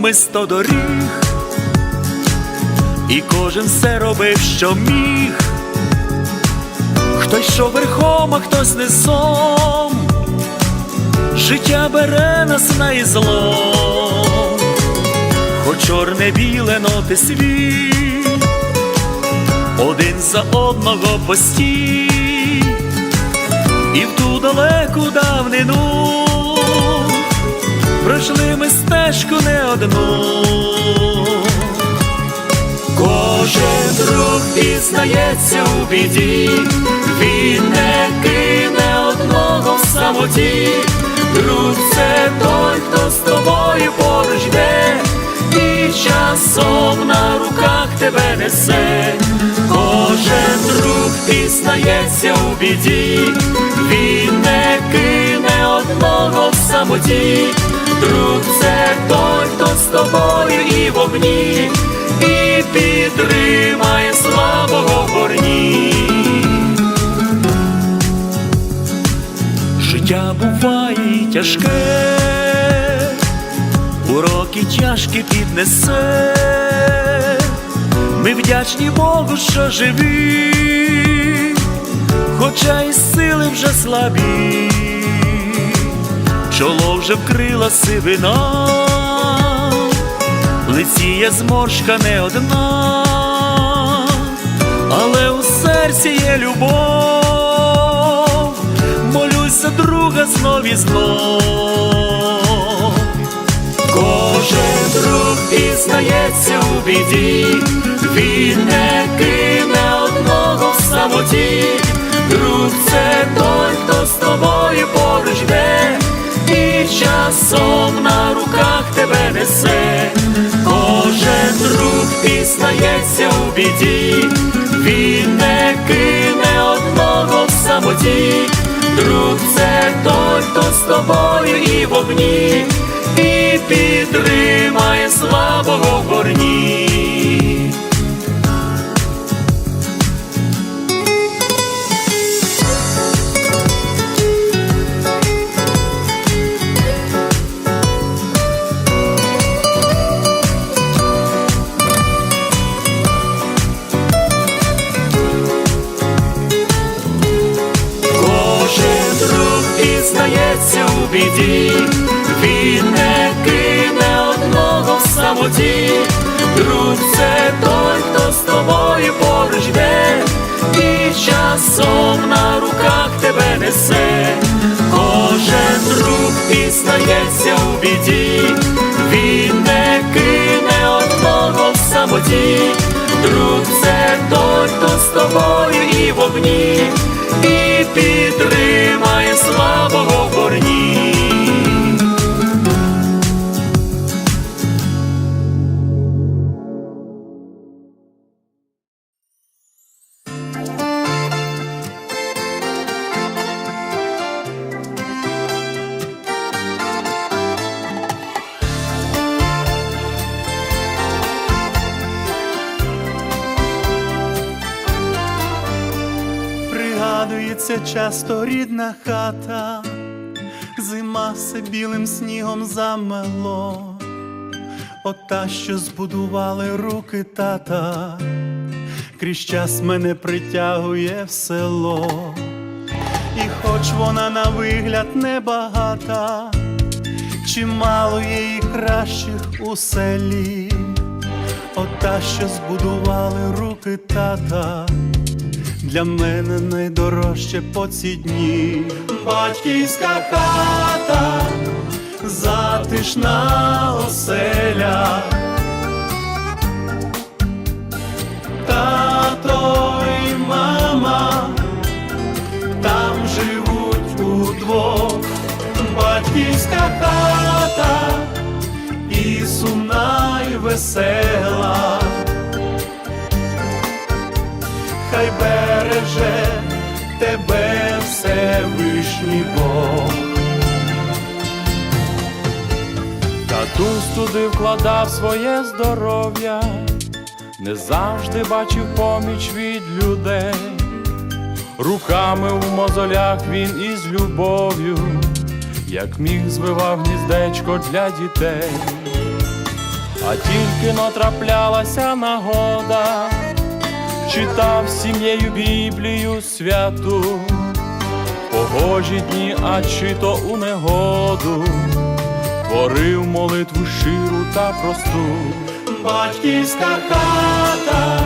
ми сто доріг, і кожен все робив, що міг. Хтось йшов верхом, а хтось низом, життя бере нас на ізлом, хоч чорне біле ноти світ, один за одного постій, і в ту далеку давнину пройшли ми стежку не одну. Кожен друг пізнається у біді, він не кине одного в самоті. Друг це той, хто з тобою поруч йде, і часом на руках тебе несе. Кожен друг пізнається у біді, він не кине одного в самоті. Друг це той, хто з тобою і в і підтримає слабого горні. Життя буває тяжке, уроки тяжкі піднесе. Ми вдячні Богу, що живі, хоча і сили вже слабі, чоло вже вкрила сивина, в лиці є зморшка не одна, але у серці є любов, молюсь за друга знов і знов. Кожен друг пізнається у біді, він не кине одного в самоті. Друг це той, хто з тобою поруч йде, і часом на руках тебе несе. Кожен друг пізнається у біді, він не кине одного в самоті. Друг це той, хто з тобою і в огні, і підтримає слабого в горні. Біді, він не кине одного в самоті. Друг це той, хто з тобою поруч йде, і часом на руках тебе несе. Кожен друг пізнається у біді, він не кине одного в самоті. Друг це той, хто з тобою і в огні, і підтримає слабого горні. Часто рідна хата, зима все білим снігом замело, ота, що збудували руки тата, крізь час мене притягує в село, і хоч вона на вигляд небагата, чимало і кращих у селі, ота, що збудували руки тата для мене найдорожче по ці дні. Батьківська хата, затишна оселя. Тато і мама там живуть удвох. Батьківська хата і сумна, і весела. Хай береже тебе Всевишній Бог. Татусь туди вкладав своє здоров'я, не завжди бачив поміч від людей. Руками в мозолях він із любов'ю, як міг звивав гніздечко для дітей. а тільки натраплялася нагода, читав сім'єю Біблію святу, погожі дні, а чи то у негоду, творив молитву ширу та просту. батьківська хата,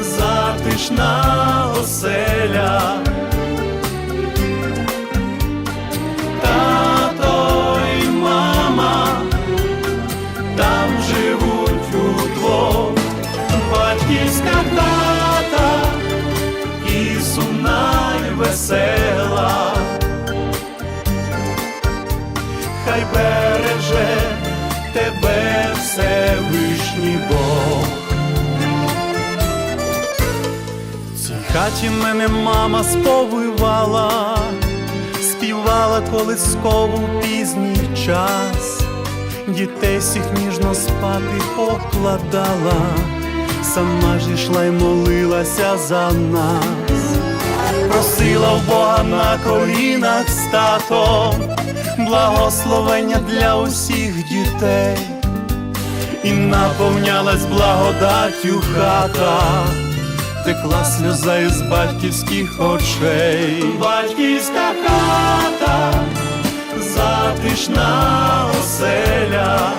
затишна оселя. Й весела. Хай береже тебе Всевишній Бог. В цій хаті мене мама сповивала, співала колискову пізній час, дітей всіх ніжно спати покладала, сама ж ішла й молилася за нас, просила в Бога на колінах з татом, благословення для усіх дітей, і наповнялась благодаттю хата текла сльоза із батьківських очей. Батьківська хата, затишна оселя.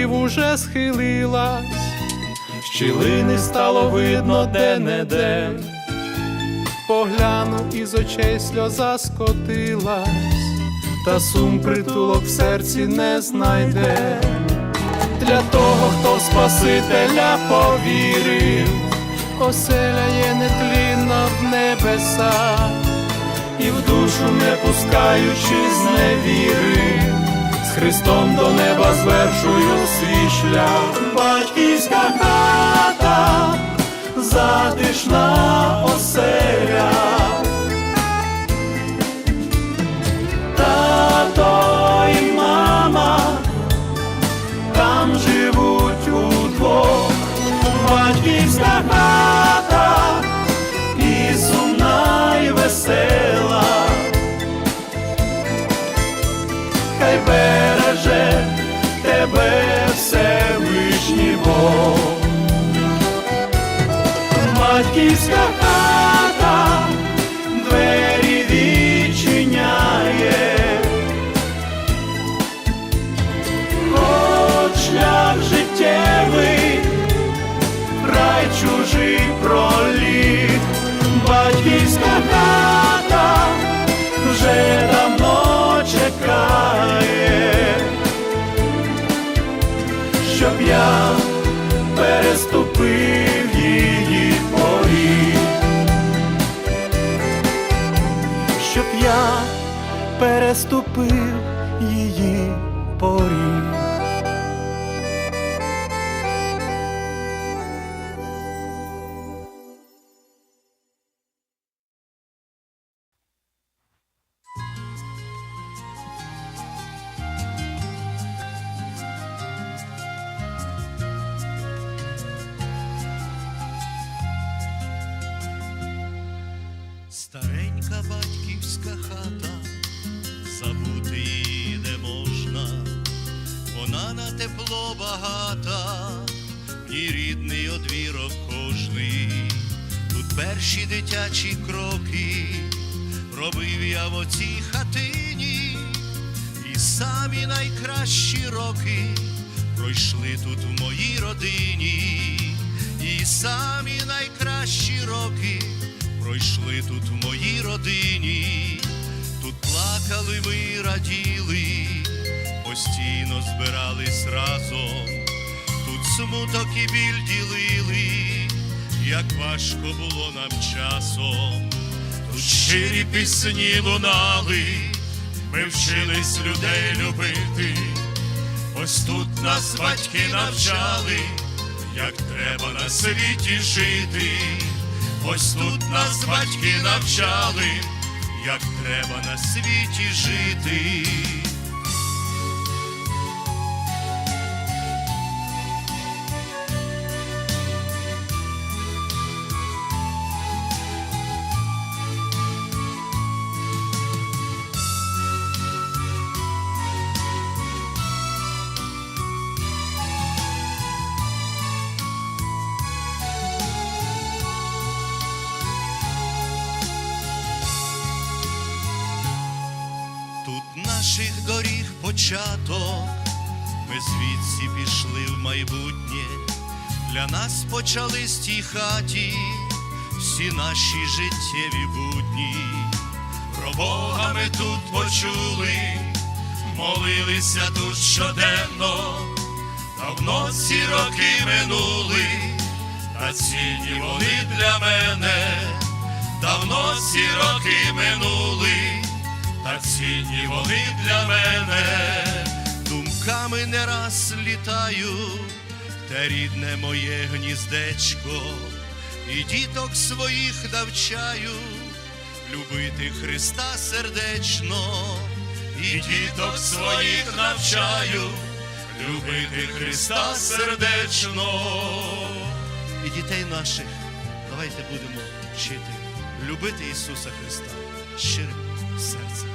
Натиском уже схилилась, щілини стало видно де-не-де. Поглянув із очей сльоза скотилась, та сум притулок в серці не знайде. Для того, хто Спасителя повірив, оселя є нетлінна в небесах, і в душу не пускаючи з невіри, Христом до неба звершую свій шлях. Батьківська хата, затишна оселя. Тато й мама там живуть удвох. Батьківська хата і сумна й весела. хай Батьківська хата переступив її порів, щоб я переступив її поріг. Старенька батьківська хата, забути її не можна, вона на тепло багата, в рідний одвірок кожний, тут перші дитячі кроки. Робив я в оцій хатині, і самі найкращі роки пройшли тут в моїй родині, і самі пройшли тут в моїй родині, тут плакали ми раділи, постійно збирались разом, тут смуток і біль ділили, як важко було нам часом, тут щирі пісні лунали, ми вчились людей любити. Ось тут нас батьки навчали, як треба на світі жити. Ось тут нас батьки навчали, як треба на світі жити. Початок, ми звідси пішли в майбутнє, для нас почались тій хаті всі наші життєві будні. Про Бога ми тут почули, молилися тут щоденно, давно ці роки минули, та цінні вони для мене, давно ці роки цінні вони для мене, думками не раз літаю, те рідне моє гніздечко, і діток своїх навчаю, любити Христа сердечно, і діток своїх навчаю, любити Христа сердечно, і дітей наших давайте будемо вчити, любити Ісуса Христа щирим серцем.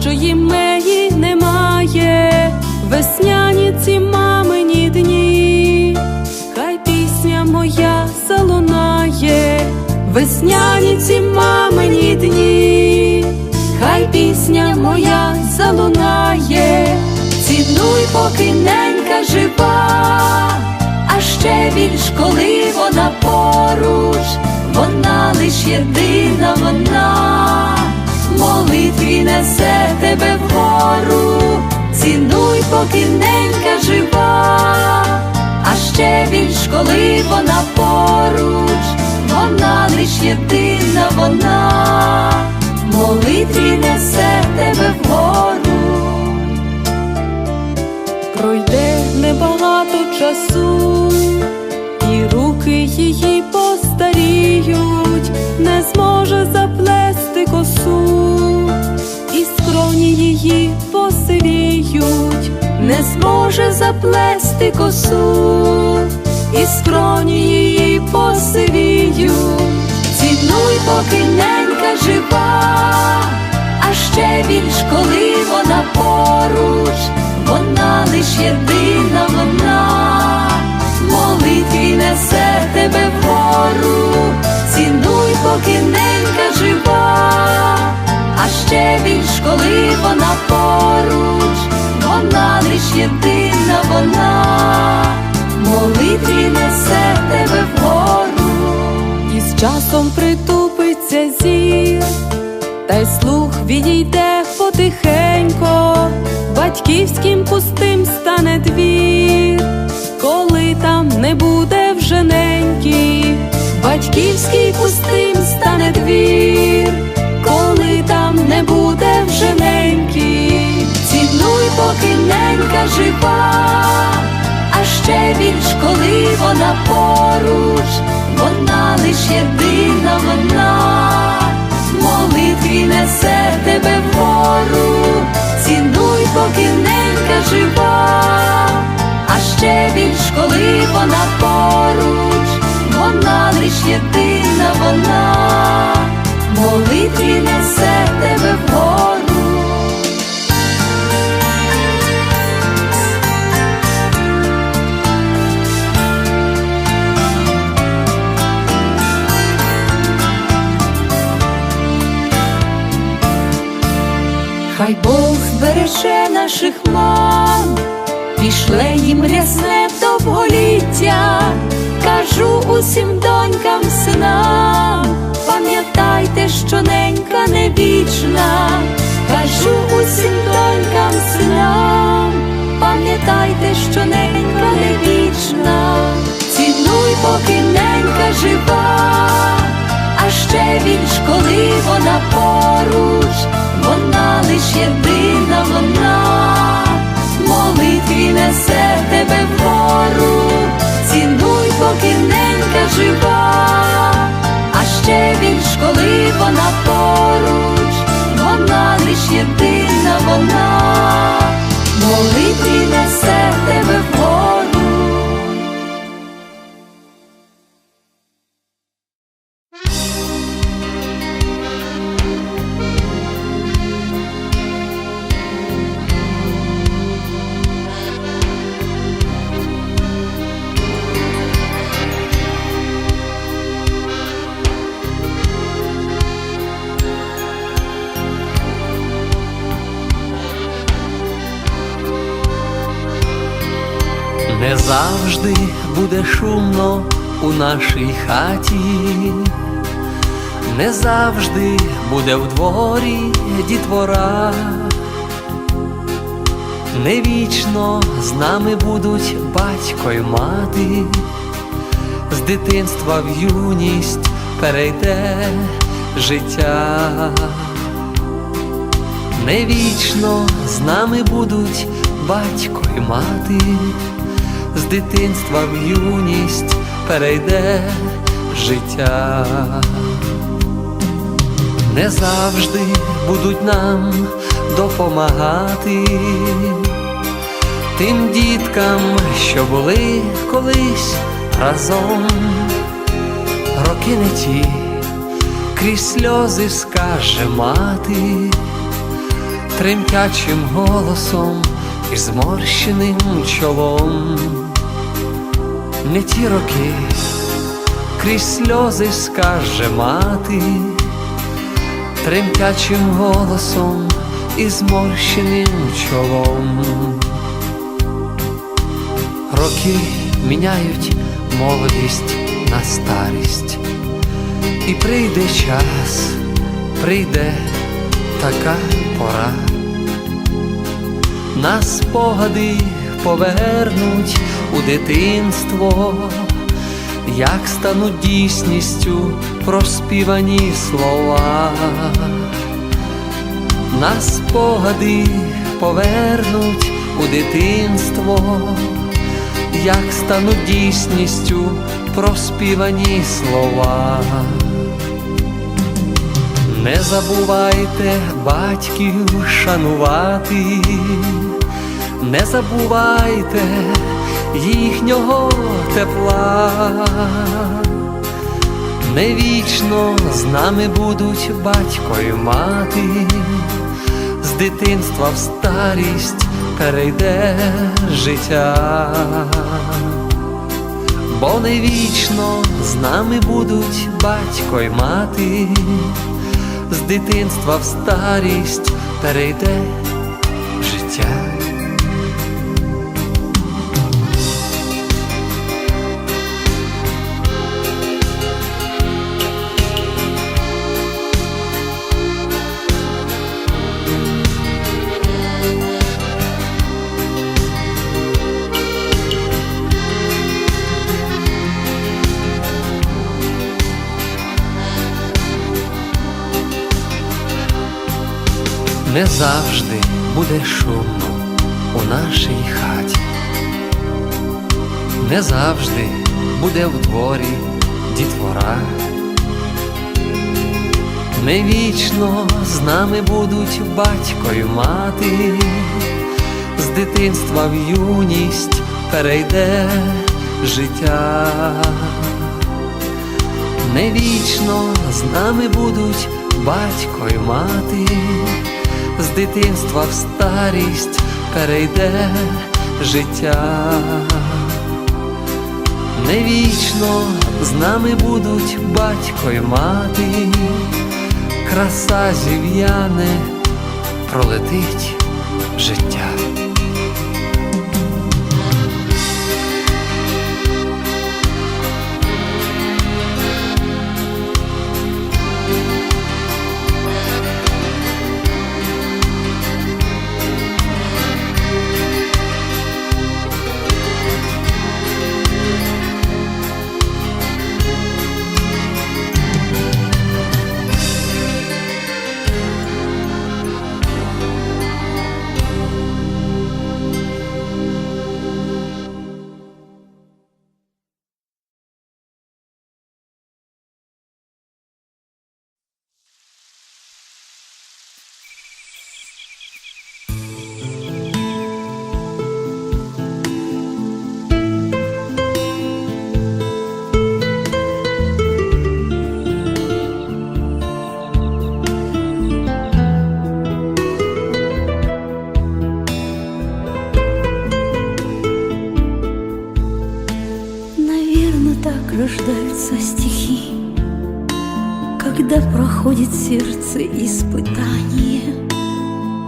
Кращої меї немає. Весняні ці мамині дні, хай пісня моя залунає, весняні ці мамині дні, хай пісня моя залунає, цінуй, поки ненька жива, а ще більш коли вона поруч, вона лиш єдина вона, молитві несе тебе вгору, цінуй, поки ненька жива, а ще більш коли вона поруч, вона лиш єдина вона, молитві несе тебе вгору. Пройде небагато часу, і руки її постаріють, не зможе заплести і скроні її посивіють, не зможе заплести косу, і скроні її посивіють, цінуй, поки ненька жива, а ще більш коли вона поруч, вона лиш єдина вона, молитві несе тебе вгору, цінуй, поки ненька жива, а ще більш коли вона поруч, вона лиш єдина вона, молитві несе тебе вгору, і з часом притупиться зір. Та й слух відійде потихенько, батьківським пустим стане двір, коли там не буде вже неньки, батьківський пустим стане двір, вже цінуй, поки ненька жива, а ще більш коли вона поруч, вона лиш єдина вона. Молитві несе тебе вгору, цінуй, поки ненька жива, а ще більш коли вона поруч, вона лиш єдина вона, молитві несе тебе вгору. наших мам, пішле їм рясне довголіття, кажу усім донькам, синам, пам'ятайте, що ненька не вічна, кажу усім донькам, синам, пам'ятайте, що ненька не вічна, цінуй, поки ненька жива, а ще віч, коли вона поруч, лиш єдина вона, молитві несе тебе вгору, цінуй, поки ненька жива, а ще віч, коли вона поруч, вона лиш єдина вона, молитві несе тебе вгору. Завжди буде шумно у нашій хаті, не завжди буде в дворі дітвора, не вічно з нами будуть батько й мати, з дитинства в юність перейде життя. Не вічно з нами будуть батько й мати, з дитинства в юність перейде життя. Не завжди будуть нам допомагати тим діткам, що були колись разом, роки не ті, крізь сльози скаже мати тремтячим голосом і зморщеним чолом. Не ті роки, крізь сльози скаже мати, тремтячим голосом і зморщеним чолом. Роки міняють молодість на старість, і прийде час, прийде така пора. Нас спогади повернуть у дитинство, як стануть дійсністю проспівані слова. Нас спогади повернуть у дитинство, як стануть дійсністю проспівані слова. Не забувайте батьків шанувати, не забувайте їхнього тепла. Не вічно з нами будуть батько й мати, з дитинства в старість перейде життя бо не вічно з нами будуть батько й мати, з дитинства в старість перейде життя. Не завжди буде шумно у нашій хаті, не завжди буде в дворі дітвора. Не вічно з нами будуть батько й мати, з дитинства в юність перейде життя. Не вічно з нами будуть батько й мати, з дитинства в старість перейде життя. Не вічно з нами будуть батько й мати, краса зів'яне, пролетить життя. Проходит сердце испытание,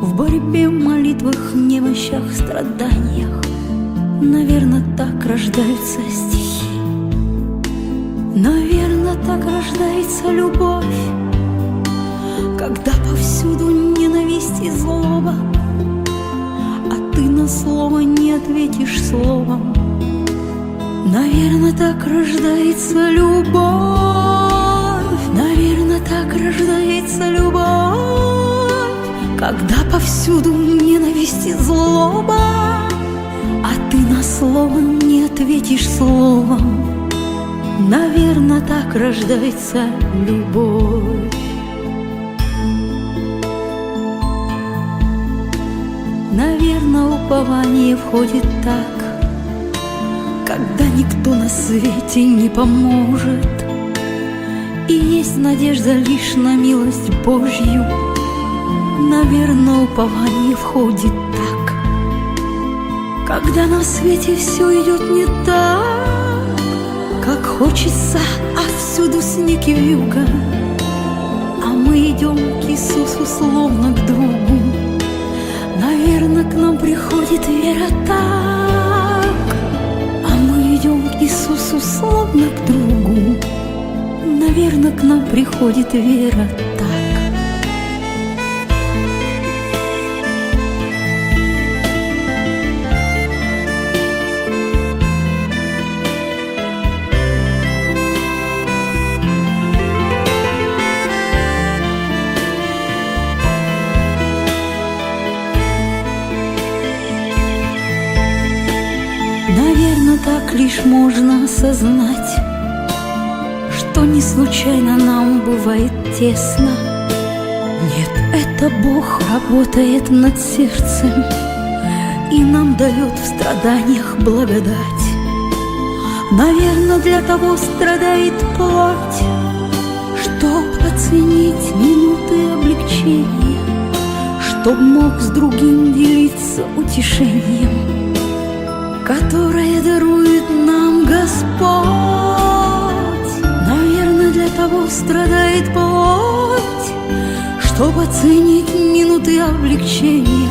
В борьбе, молитвах, немощах, страданиях, Наверно, так рождаются стихи. Наверно, так рождается любовь, Когда повсюду ненависть и злоба, А ты на слово не ответишь словом. Наверно, так рождается любовь, так рождается любовь, Когда повсюду ненависть и злоба, А ты на слово не ответишь словом. Наверно, так рождается любовь. Наверно, упование входит так, Когда никто на свете не поможет, И есть надежда лишь на милость Божью. Наверно, упование входит так, Когда на свете все идет не так, Как хочется, а всюду снег и вьюга, А мы идем к Иисусу словно к другу. Наверно, к нам приходит вера так, А мы идем к Иисусу словно к другу. Наверно, к нам приходит вера так. Наверно, так лишь можно осознать, Что не случайно нам бывает тесно. Нет, это Бог работает над сердцем И нам дает в страданиях благодать. Наверно, для того страдает плоть, Чтоб оценить минуты облегчения, Чтоб мог с другим делиться утешением которое дарует нам Господь. Того страдает плоть, чтобы оценить минуты облегчения,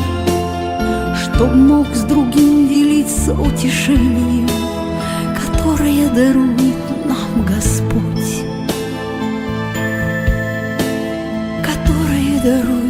чтоб мог с другим делиться утешением, которое дарует нам Господь, которое дарует